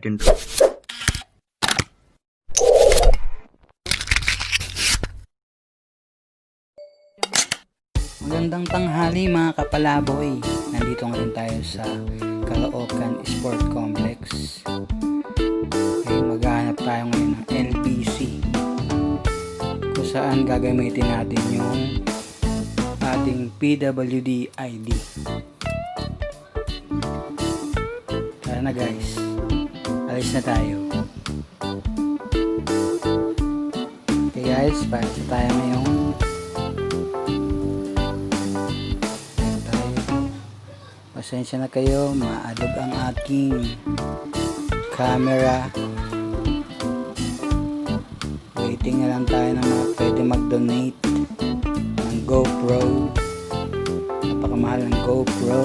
Magandang tanghali mga kapalaboy. Nandito ngayon tayo sa Caloocan Sport Complex. Ay maghahanap tayo ngayon ng LBC. Kung saan gagamitin natin yung ating PWD ID. Tara na guys. Alis na tayo. Okay guys, balik tayo ngayong. Pasensya na kayo, maalog ang aking camera. Waiting na lang tayo ng pwede mag-donate ng GoPro. Napakamahal ng GoPro.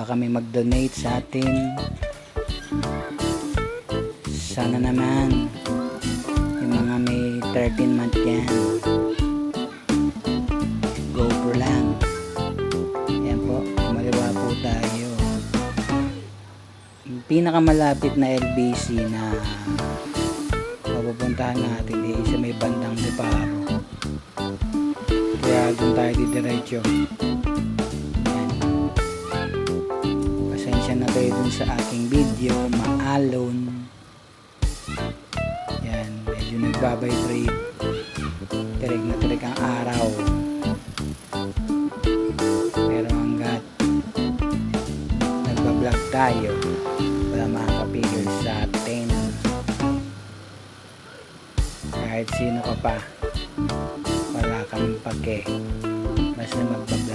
Baka may mag-donate sa atin. Sana naman yung mga may 13 month yan. GoPro lang. Ayan po, kumaliwa po tayo. Yung pinakamalapit na LBC na mapupuntahan natin ay sa may bandang Deparo. Kaya doon tayo didiretso. Dun sa aking video, maalon. Yan, medyo nagbabibrate. Tirig na tirig ang araw. Pero hanggat nagbablog tayo, wala makakapigil sa atin. Kahit sino ka pa, wala kami pake. Basta magbablog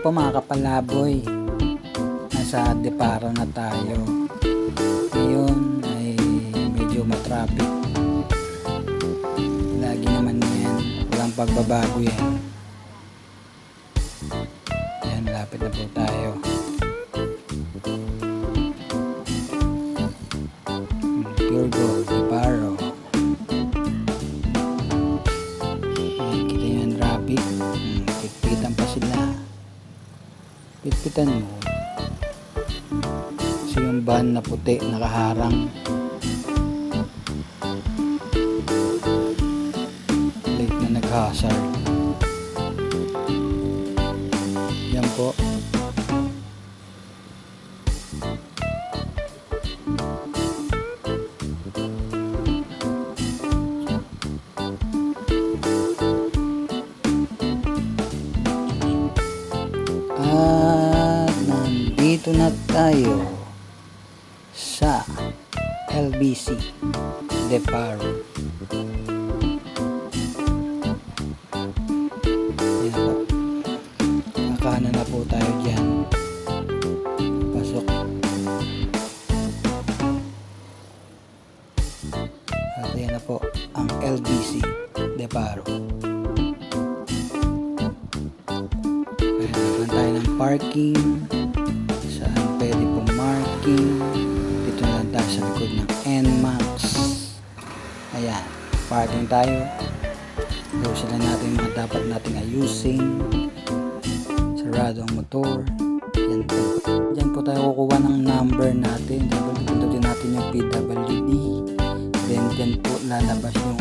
Ayan po mga kapalaboy. Nasa Deparo na tayo. Ngayon ay medyo matraffic. Lagi naman yan. Walang pagbabago yan. Ayan, lapit na po tayo. Pitpitan mo. Kasi yung van na puti nakaharang. Late na nag-hazard. Na tayo sa LBC Deparo. Yan po. Na po tayo dyan. Pasok. At yan na po ang LBC Deparo. Naman tayo ng parking. Parking tayo. Ayusin na natin mga dapat nating ayusin. Sarado ang motor. Yan po. Diyan po tayo kukuha ng number natin. Pindutin natin yung PWD. Then dyan po lalabas yung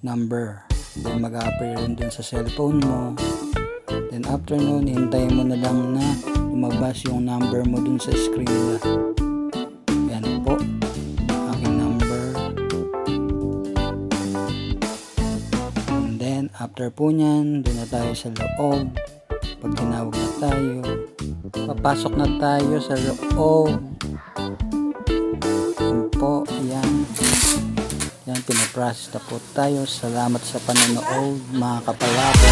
number. Then mag-appear rin dun sa cellphone mo. Then after nun, hintayin mo na lang na lumabas yung number mo dun sa screen nila. After po nyan, dun na tayo sa loob. Pag tinawag na tayo, papasok na tayo sa loob. Yan po, yan. Yan, pinaprocess na po tayo. Salamat sa panonood, mga kapalapa.